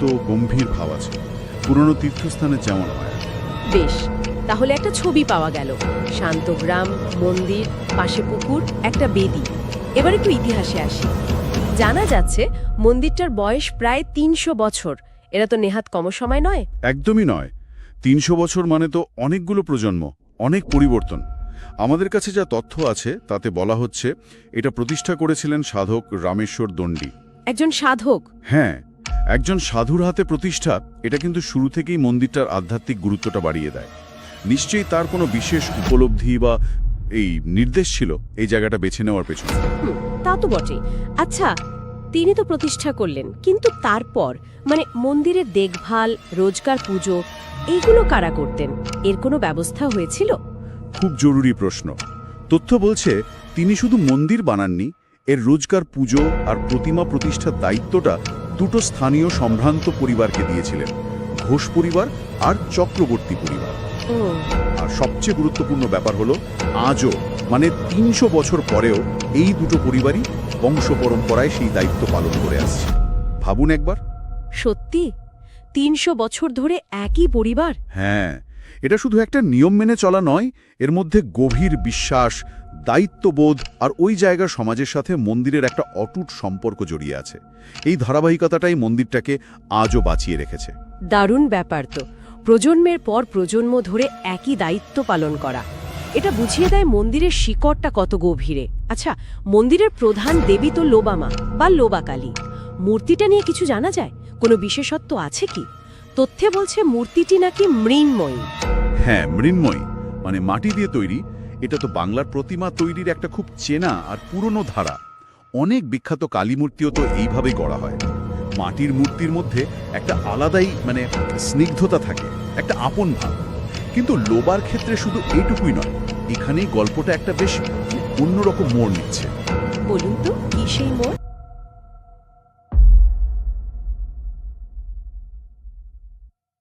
শান্ত গম্ভীর ভাব আছে। পুরনো তীর্থস্থানে যেমন হয়। বেশ তাহলে একটা ছবি পাওয়া গেল। শান্ত গ্রাম মন্দির পাশে পুকুর একটা বেদি। এবার একটু ইতিহাসে আসি। জানা যাচ্ছে মন্দিরটার বয়স প্রায় তিনশো বছর। এরা তো নেহাত কম সময় নয়। একদমই নয়। তিনশো বছর মানে তো অনেকগুলো প্রজন্ম অনেক পরিবর্তন। আমাদের কাছে যা তথ্য আছে তাতে বলা হচ্ছে এটা প্রতিষ্ঠা করেছিলেন সাধক রামেশ্বর দণ্ডী। একজন সাধক? হ্যাঁ একজন সাধুর হাতে প্রতিষ্ঠা এটা কিন্তু শুরু থেকেই মন্দিরটার আধ্যাত্মিক গুরুত্বটা বাড়িয়ে দেয়। নিশ্চয়ই তার কোনো বিশেষ উপলব্ধি বা এই নির্দেশ ছিল এই জায়গাটা বেছে নেওয়ার পেছনে। তা তো বটে আচ্ছা তিনি তো প্রতিষ্ঠা করলেন কিন্তু তারপর মানে মন্দিরের দেখভাল রোজকার পুজো এইগুলো কারা করতেন? এর কোনো ব্যবস্থা হয়েছিল? খুব জরুরি প্রশ্ন। তথ্য বলছে তিনি শুধু মন্দির বানাননি এর রোজকার পুজো আর প্রতিমা প্রতিষ্ঠার দায়িত্বটা দুটো স্থানীয় সম্ভ্রান্ত পরিবারকে দিয়েছিলেন ঘোষ পরিবার আর চক্রবর্তী পরিবার। আর সবচেয়ে গুরুত্বপূর্ণ ব্যাপার হলো আজও মানে তিনশো বছর পরেও এই দুটো পরিবারই বংশ পরম্পরায় সেই দায়িত্ব পালন করে আসছে। ভাবুন একবার। সত্যি? তিনশো বছর ধরে একই পরিবার? হ্যাঁ এটা শুধু একটা নিয়ম মেনে চলা নয়, এর মধ্যে গভীর বিশ্বাস, দায়িত্ববোধ আর ওই জায়গার সমাজের সাথে মন্দিরের একটা অটুট সম্পর্ক জড়িয়ে আছে। এই ধারাবাহিকতাটাই মন্দিরটাকে আজও বাঁচিয়ে রেখেছে। দারুণ ব্যাপার তো। প্রজন্মের পর প্রজন্ম ধরে একই দায়িত্ব পালন করা। এটা বুঝিয়ে দেয় মন্দিরের শিকড়টা কত গভীরে। আচ্ছা মন্দিরের প্রধান দেবী তো লোবামা বা লোবাকালী। মূর্তিটা নিয়ে কিছু জানা যায়? কোনো বিশেষত্ব আছে কি? তথ্যে বলছে মূর্তিটি নাকি মৃন্ময়ী। হ্যাঁ মৃন্ময়ী। মানে মাটি দিয়ে তৈরি, এটা তো বাংলার প্রতিমা তৈরির একটা খুব চেনা আর পুরনো ধারা। অনেক বিখ্যাত কালী মূর্তিও তো এইভাবেই গড়া হয়। মাটির মূর্তির মধ্যে একটা আলাদাই মানে স্নিগ্ধতা থাকে, একটা আপন ভাব। কিন্তু লোবার ক্ষেত্রে শুধু এইটুকুই নয়, এখানেই গল্পটা একটা বেশ অন্যরকম মোড় নিচ্ছে। বলুন তো, কি সেই মোড়?